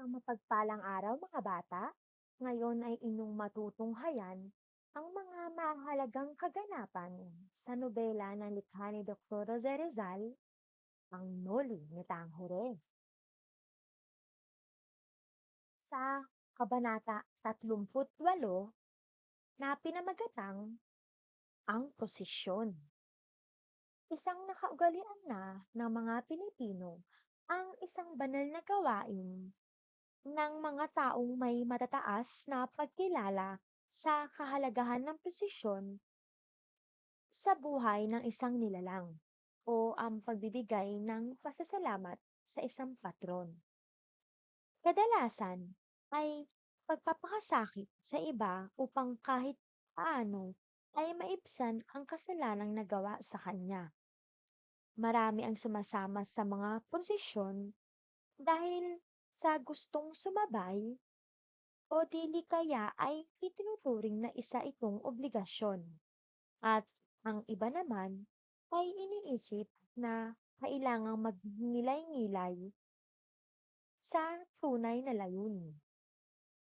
Isang mapagpalang araw mga bata. Ngayon ay inyong matutunghayan ang mga mahalagang kaganapan sa nobela na likha ni Dr. Jose Rizal, Ang Noli ni Tangere. Sa Kabanata 38 na pinamagatang ang posisyon. Isang nakaugalian na ng mga Pilipino ang isang banal na gawain ng mga taong may matataas na pagkilala sa kahalagahan ng posisyon sa buhay ng isang nilalang o ang pagbibigay ng pasasalamat sa isang patron. Kadalasan ay pagpapakasakit sa iba upang kahit paano ay maibsan ang kasalanang nagawa sa kanya. Marami ang sumasama sa mga posisyon dahil sa gustong sumabay o dili kaya ay itinuturing na isa itong obligasyon. At ang iba naman ay iniisip na kailangang magnilay-ngilay sa tunay na layunin.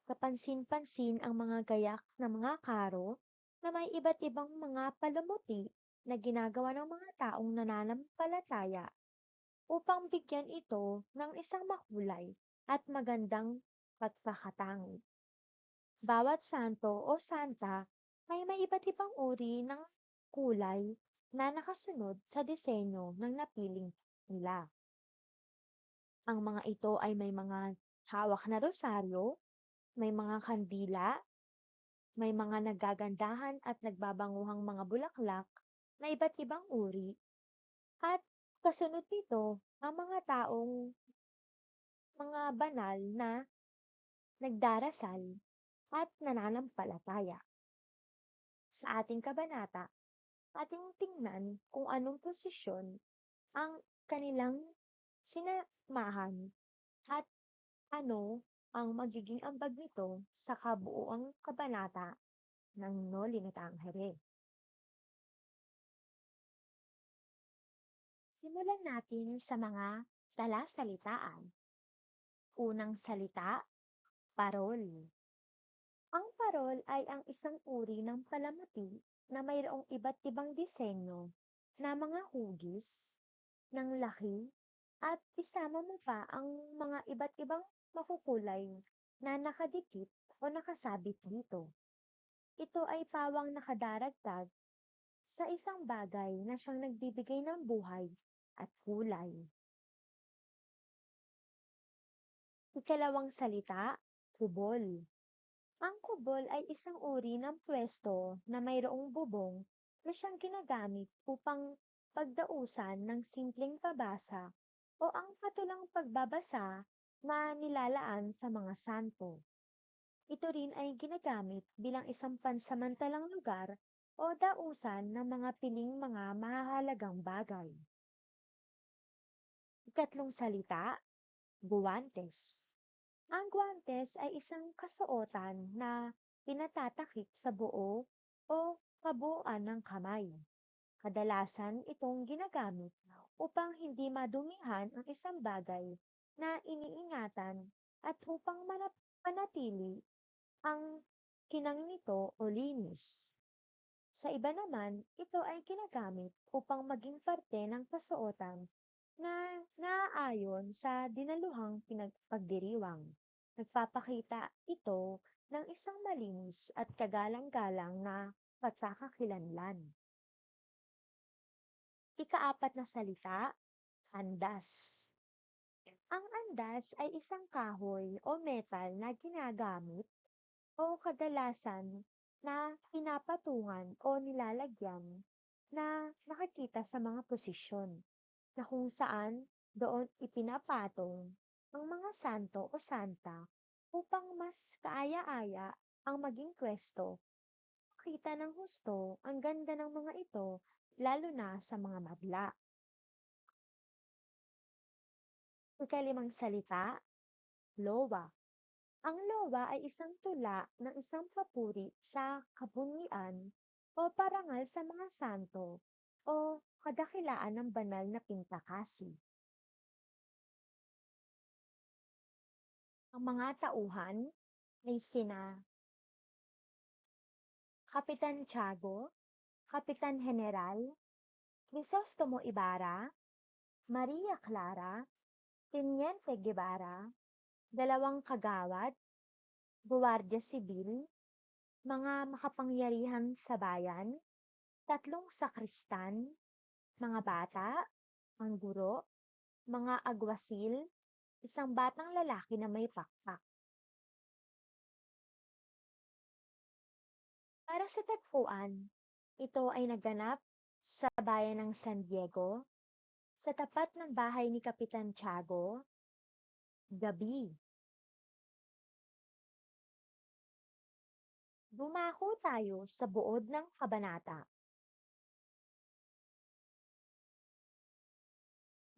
Kapansin-pansin ang mga gayak ng mga karo na may iba't ibang mga palamuti na ginagawa ng mga taong nananampalataya upang bigyan ito ng isang makulay at magandang pagkakatangi. Bawat santo o santa ay may iba't ibang uri ng kulay na nakasunod sa disenyo ng napiling nila. Ang mga ito ay may mga hawak na rosaryo, may mga kandila, may mga nagagandahan at nagbabanguhang mga bulaklak na iba't ibang uri, at kasunod nito ang mga taong mga banal na nagdarasal at nananampalataya. Sa ating kabanata, ating tingnan kung anong posisyon ang kanilang sinamahan at ano ang magiging ambag nito sa kabuuang kabanata ng Noli Me Tangere. Simulan natin sa mga talasalitaan. Unang salita, parol. Ang parol ay ang isang uri ng palamuti na mayroong iba't ibang disenyo na mga hugis ng laki at isama mo pa ang mga iba't ibang makukulay na nakadikit o nakasabit dito. Ito ay pawang nakadaragdag sa isang bagay na siyang nagbibigay ng buhay at kulay. Ikalawang salita, kubol. Ang kubol ay isang uri ng pwesto na mayroong bubong na siyang ginagamit upang pagdausan ng simpleng pabasa o ang patulang pagbabasa na nilalaan sa mga santo. Ito rin ay ginagamit bilang isang pansamantalang lugar o dausan ng mga piling mga mahahalagang bagay. Ikatlong salita, guwantes. Ang guwantes ay isang kasuotan na pinatatakip sa buo o kabuuan ng kamay. Kadalasan itong ginagamit upang hindi madumihan ang isang bagay na iniingatan at upang manatili ang kinang nito o linis. Sa iba naman, ito ay ginagamit upang maging parte ng kasuotan na naaayon sa dinaluhang pinagpagdiriwang. Nagpapakita ito ng isang malinis at kagalang-galang na pagkakakilanlan. Ikaapat na salita, andas. Ang andas ay isang kahoy o metal na ginagamit o kadalasan na pinapatungan o nilalagyan na nakikita sa mga posisyon na kung saan doon ipinapatong ang mga santo o santa upang mas kaaya-aya ang maging pwesto. Kita ng husto ang ganda ng mga ito lalo na sa mga madla. Ikalimang salita, lowa. Ang lowa ay isang tula ng isang papuri sa kabungian o parangal sa mga santo o kadakilaan ng banal na pintakasi. Ang mga tauhan ay sina Kapitan Tiago, Kapitan General, Crisostomo Ibarra, Maria Clara, Teniente Guevara, dalawang kagawad, Guwardiya Sibil, mga makapangyarihan sa bayan, tatlong sakristan, mga bata, ang guro, mga agwasil, isang batang lalaki na may pakpak. Para sa tagpuan, ito ay naganap sa bayan ng San Diego, sa tapat ng bahay ni Kapitan Tiago, gabi. Dumako tayo sa buod ng kabanata.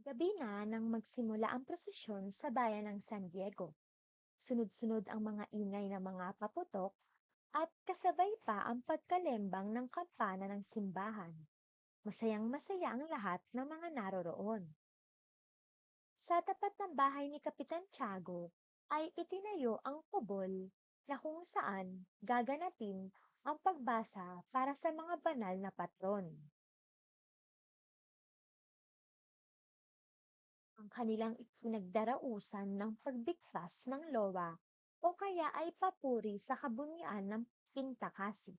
Gabi na nang magsimula ang prosesyon sa bayan ng San Diego. Sunod-sunod ang mga ingay ng mga paputok at kasabay pa ang pagkalembang ng kampana ng simbahan. Masayang masaya ang lahat ng mga naroroon. Sa tapat ng bahay ni Kapitan Tiago ay itinayo ang kubol na kung saan gaganapin ang pagbasa para sa mga banal na patron. Kanilang pinagdarausan ng pagbigkas ng lowa o kaya ay papuri sa kabunyian ng pintakasi.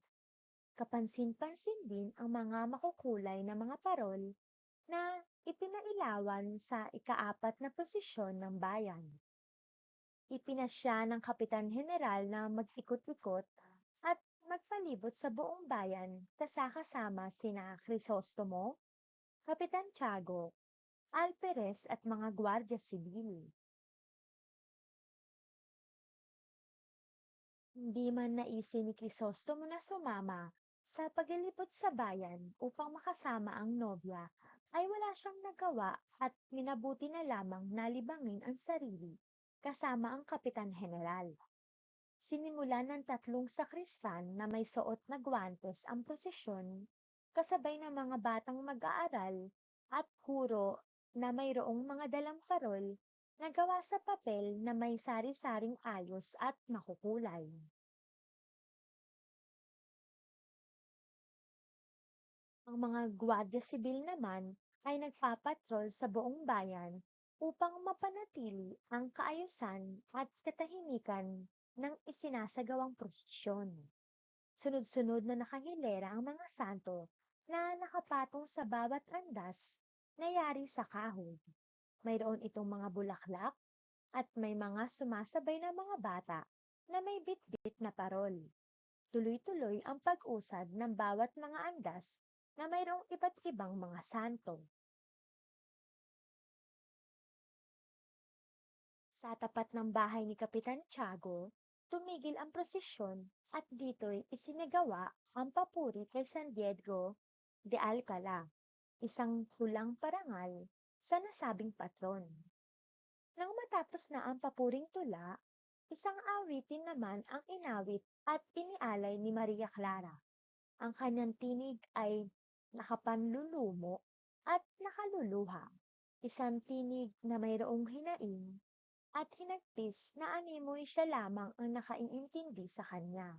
Kapansin-pansin din ang mga makukulay na mga parol na ipinailawan sa ikaapat na posisyon ng bayan. Ipinasya ng Kapitan General na mag-ikot-ikot at magpalibot sa buong bayan kasakasama sina Crisostomo, Kapitan Tiago, Alperes at mga Gwardiya Sibil. Hindi man naisin ni Crisostomo na sumama sa paglilibot sa bayan upang makasama ang nobya, ay wala siyang nagawa at minabuti na lamang na libangin ang sarili kasama ang Kapitan General. Sinimulan ng tatlong sakristan na may suot na gwantes ang prosesyon kasabay ng mga batang mag-aaral at huro na mayroong mga dalang parol na gawa sa papel na may sari-saring ayos at makukulay. Ang mga gwardiya sibil naman ay nagpapatrol sa buong bayan upang mapanatili ang kaayusan at katahimikan ng isinasagawang prosesyon. Sunod-sunod na nakahilera ang mga santo na nakapatong sa bawat andas na yari sa kahoy. Mayroon itong mga bulaklak at may mga sumasabay na mga bata na may bitbit na parol. Tuloy-tuloy ang pag-usad ng bawat mga andas na mayroong iba't ibang mga santo. Sa tapat ng bahay ni Kapitan Tiago, tumigil ang prosesyon at dito'y isinagawa ang papuri kay San Diego de Alcala, isang tulang parangal sa nasabing patron. Nang matapos na ang papuring tula, isang awitin naman ang inawit at inialay ni Maria Clara. Ang kanyang tinig ay nakapanlulumo at nakaluluha. Isang tinig na mayroong hinaing at hinagpis na animoy siya lamang ang nakaiintindi sa kanya.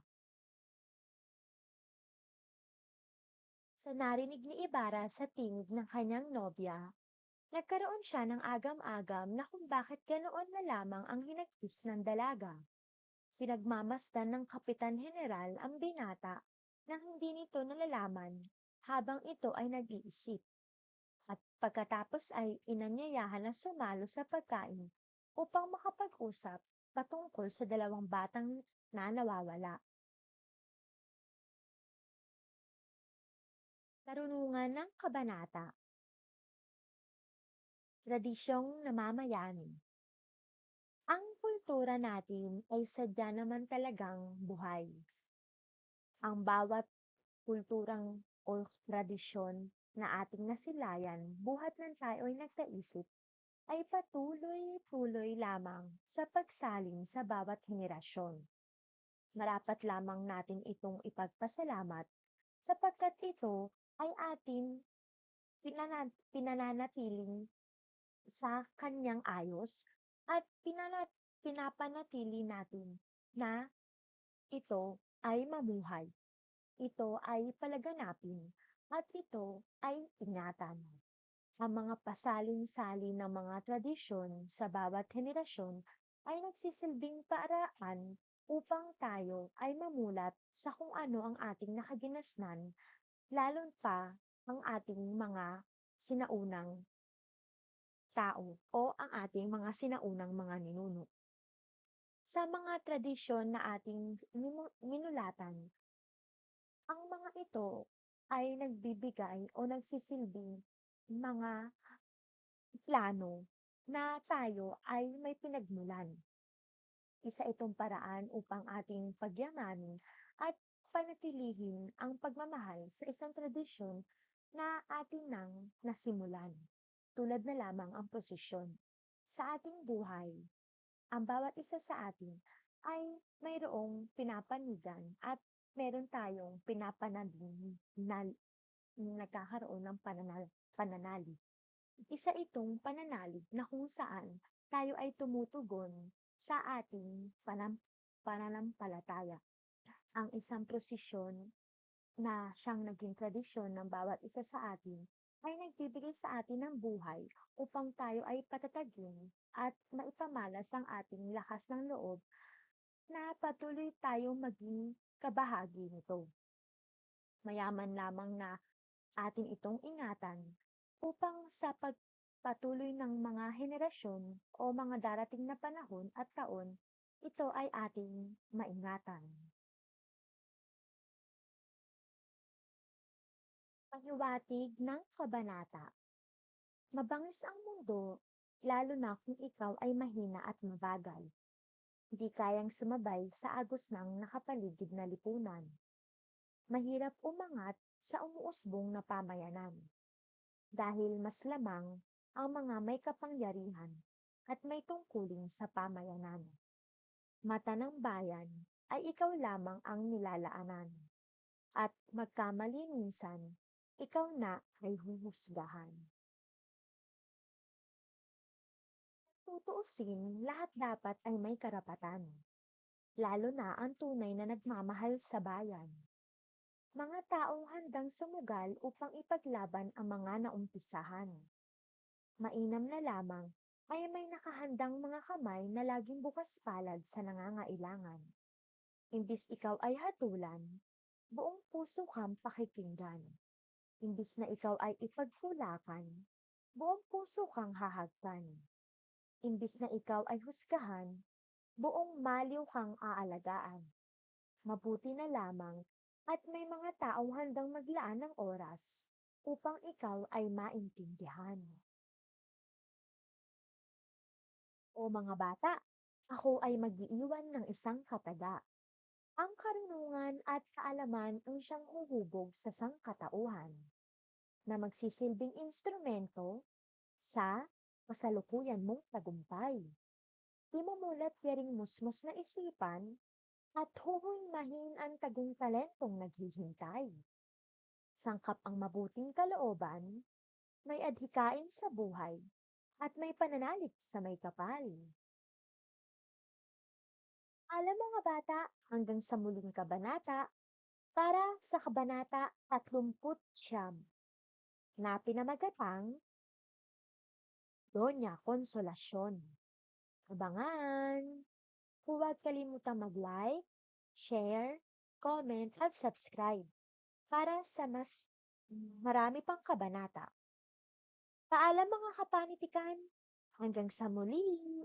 Sa narinig ni Ibarra sa tinig ng kanyang nobya, nagkaroon siya ng agam-agam na kung bakit ganoon na lamang ang hinagpis ng dalaga. Pinagmamasdan ng Kapitan General ang binata nang hindi nito nalalaman habang ito ay nag-iisip. At pagkatapos ay inanyayahan na sumalo sa pagkain upang makapag-usap patungkol sa dalawang batang na nawawala. Karunungan ng Kabanata Tradisyong namamayani Ang kultura natin ay sadya naman talagang buhay. Ang bawat kulturang o tradisyon na ating nasilayan buhat ng tayo ay nagkaisip ay patuloy-tuloy lamang sa pagsalin sa bawat henerasyon. Marapat lamang natin itong ipagpasalamat sapagkat ito ay atin pinanat pinananatiling sa kanyang ayos at pinanat pinapanatili natin na ito ay mamuhay, ito ay palaganapin, at ito ay ingatan. Ang mga pasalin-salin ng mga tradisyon sa bawat henerasyon ay nagsisilbing paraan upang tayo ay mamulat sa kung ano ang ating nakaginasnan, lalo pa ang ating mga sinaunang tao o ang ating mga sinaunang mga ninuno. Sa mga tradisyon na ating minu- minulatan, ang mga ito ay nagbibigay o nagsisilbing mga plano na tayo ay may pinagmulan. Isa itong paraan upang ating pagyamanin panatilihin ang pagmamahal sa isang tradisyon na ating nang nasimulan, tulad na lamang ang prosesyon. Sa ating buhay, ang bawat isa sa atin ay mayroong pinapanigan at meron tayong pinapanabing na nagkakaroon ng pananal, pananalig. Isa itong pananalig na kung saan tayo ay tumutugon sa ating panam, pananampalataya. Ang isang prosesyon na siyang naging tradisyon ng bawat isa sa atin ay nagbibigay sa atin ng buhay upang tayo ay patatagin at maipamalas ang ating lakas ng loob na patuloy tayong maging kabahagi nito. Mayaman lamang na atin itong ingatan upang sa pagpatuloy ng mga henerasyon o mga darating na panahon at taon, ito ay ating maingatan. Pahiwatig ng kabanata. Mabangis ang mundo, lalo na kung ikaw ay mahina at mabagal. Hindi kayang sumabay sa agos ng nakapaligid na lipunan. Mahirap umangat sa umuusbong na pamayanan. Dahil mas lamang ang mga may kapangyarihan at may tungkulin sa pamayanan. Mata ng bayan ay ikaw lamang ang nilalaanan. At magkamali minsan ikaw na ay huhusgahan. Tutuusin, lahat dapat ay may karapatan, lalo na ang tunay na nagmamahal sa bayan. Mga taong handang sumugal upang ipaglaban ang mga naumpisahan. Mainam na lamang ay may nakahandang mga kamay na laging bukas palad sa nangangailangan. Imbis ikaw ay hatulan, buong puso kang pakikinggan. Imbis na ikaw ay ipagtulakan, buong puso kang hahagkan. Imbis na ikaw ay husgahan, buong maliw kang aalagaan. Mabuti na lamang at may mga taong handang maglaan ng oras upang ikaw ay maintindihan. O mga bata, ako ay mag-iiwan ng isang kataga. Ang karunungan at kaalaman ang siyang huhubog sa sangkatauhan na magsisilbing instrumento sa kasalukuyan mong tagumpay. Imumulat yaring musmos na isipan at huhulmahin ang tagong talentong naghihintay. Sangkap ang mabuting kalooban, may adhikain sa buhay, at may pananalig sa may kapal. Alam mga bata, hanggang sa muling kabanata, para sa kabanata 39 na pinamagatang Doña Konsolasyon. Abangan! Huwag kalimutang mag-like, share, comment, at subscribe para sa mas marami pang kabanata. Paalam mga kapanitikan! Hanggang sa muli!